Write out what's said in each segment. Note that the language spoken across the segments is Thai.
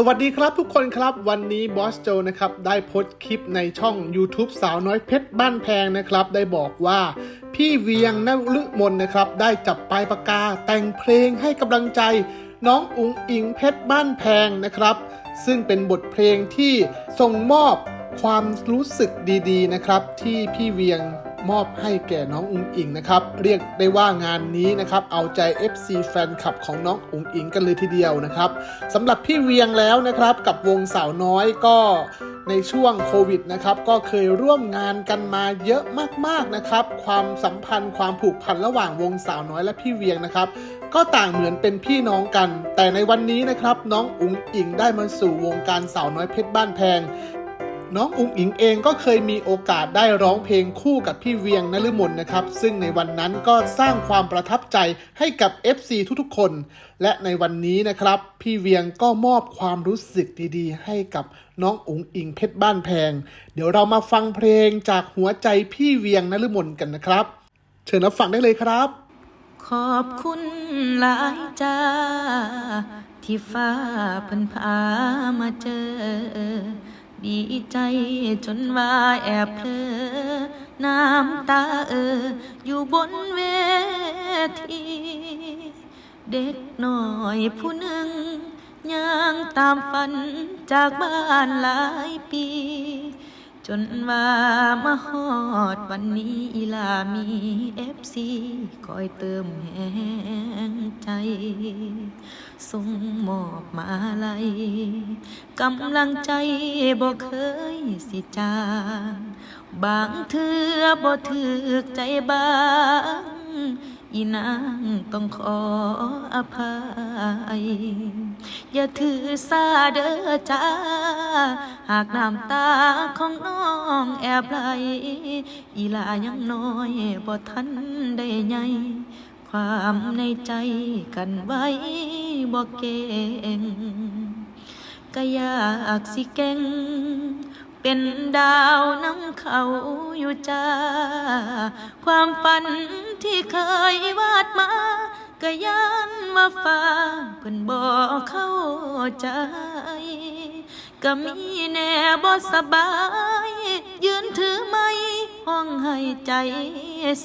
สวัสดีครับทุกคนครับวันนี้บอสโจนะครับได้โพสต์คลิปในช่อง YouTube สาวน้อยเพชรบ้านแพงนะครับ ได้บอกว่าพี่เวียงนฤมลนะครับ ได้จับปลายปากกาแต่งเพลงให้กำลังใจ น้องอุ๋งอิงเพชรบ้านแพงนะครับ ซึ่งเป็นบทเพลงที่ส่งมอบความรู้สึกดีๆนะครับ ที่พี่เวียง มอบให้แก่น้องอุ๋งอิงนะครับ เรียกได้ว่างานนี้นะครับ เอาใจ FC แฟนคลับของน้องอุ๋งอิงกันเลยทีเดียวนะครับสำหรับพี่เวียงแล้วนะครับ กับวงสาวน้อยก็ในช่วงโควิดนะครับ ก็เคยร่วมงานกันมาเยอะมากๆนะครับ ความสัมพันธ์ความผูกพันระหว่างวงสาวน้อยและพี่เวียงนะครับก็ต่างเหมือนเป็นพี่น้องกัน แต่ในวันนี้นะครับน้องอุ๋งอิงได้มาสู่วงการสาวน้อยเพชรบ้านแพง น้องอุ๋งอิงเองก็เคยมีโอกาสได้ร้องเพลงคู่กับพี่เวียงนฤมลนะครับ ซึ่งในวันนั้นก็สร้างความประทับใจให้กับ FC ทุกๆคน และในวันนี้นะครับ พี่เวียงก็มอบความรู้สึกดีๆ ให้กับน้องอุ๋งอิงเพชรบ้านแพง เดี๋ยวเรามาฟังเพลงจากหัวใจพี่เวียงนฤมลกันนะครับ เชิญรับฟังได้เลยครับ ขอบคุณหลายจ้าที่ฟ้าพิ่นพามาเจอ ดีใจจนว่าแอบเพลอน้ำตาเออ อยู่บนเวที เด็กน้อยผู้หนึ่งย่างตามฝันจากบ้านหลายปี จนว่ามาฮอดวันนี้อีลามีเอฟซีคอยเติมแหงใจส่งมอบมาลัยกำลังใจบ่เคยสิจางบางเทื่อบ่ถึกใจบาง อีนางต้องขออภัย อย่าถือสาเด้อจ้า หากน้ำตาของน้องแอบไหล อีลายังน้อยบ่ทันได้ใหญ่ความในใจกันไว้บ่เก่งก็อยากสิเก่ง เป็นดาวน้ำเขาอยู่จ้า ความฝัน ที่เคยวาดมาก็ยันมาฟ้าเพิ่นบอกเข้าใจ ก็มีแน่บ่สบาย ยืนถือไม้ห้องให้ใจ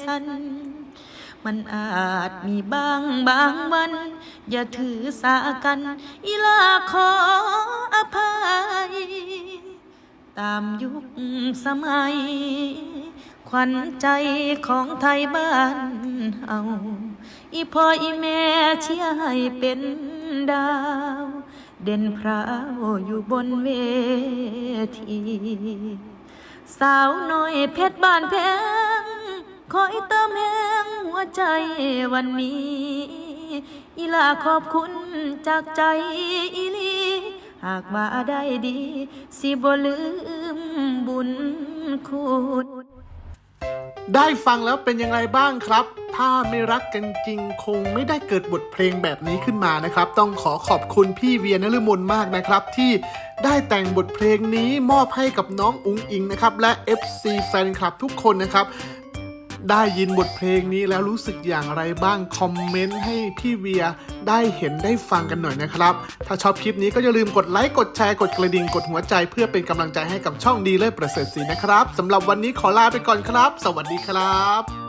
สั่นมันอาจมีบางบางวัน อย่าถือสากัน อีลาขออภัย ตามยุคสมัย ขวัญใจของไทยบ้านเฮาอีพ่ออีแม่เชียร์ให้เป็นดาว เด่นพราวอยู่บนเวทีสาวน้อยเพชรบ้านแพงคอยเติมแหงหัวใจวันนี้ อีลาขอบคุณจากใจอีลีหากว่าได้ดี สิบ่ลืมบุญคุณ ได้ฟังแล้วเป็นยังไงบ้างครับ ถ้าไม่รักกันจริงคงไม่ได้เกิดบทเพลงแบบนี้ขึ้นมานะครับ ต้องขอขอบคุณพี่เวียนฤมลมากนะครับ ที่ได้แต่งบทเพลงนี้มอบให้กับน้องอุ้งอิงนะครับ และ FC แฟนคลับทุกคนนะครับ ได้ยินบทเพลงนี้แล้วรู้สึกอย่างไรบ้าง คอมเมนต์ให้พี่เวียได้เห็นได้ฟังกันหน่อยนะครับ ถ้าชอบคลิปนี้ก็อย่าลืมกดไลค์กดแชร์กดกระดิ่งกดหัวใจเพื่อเป็นกำลังใจให้กับช่องดีเลิศประเสริฐศรีนะครับสำหรับวันนี้ขอลาไปก่อนครับ สวัสดีครับ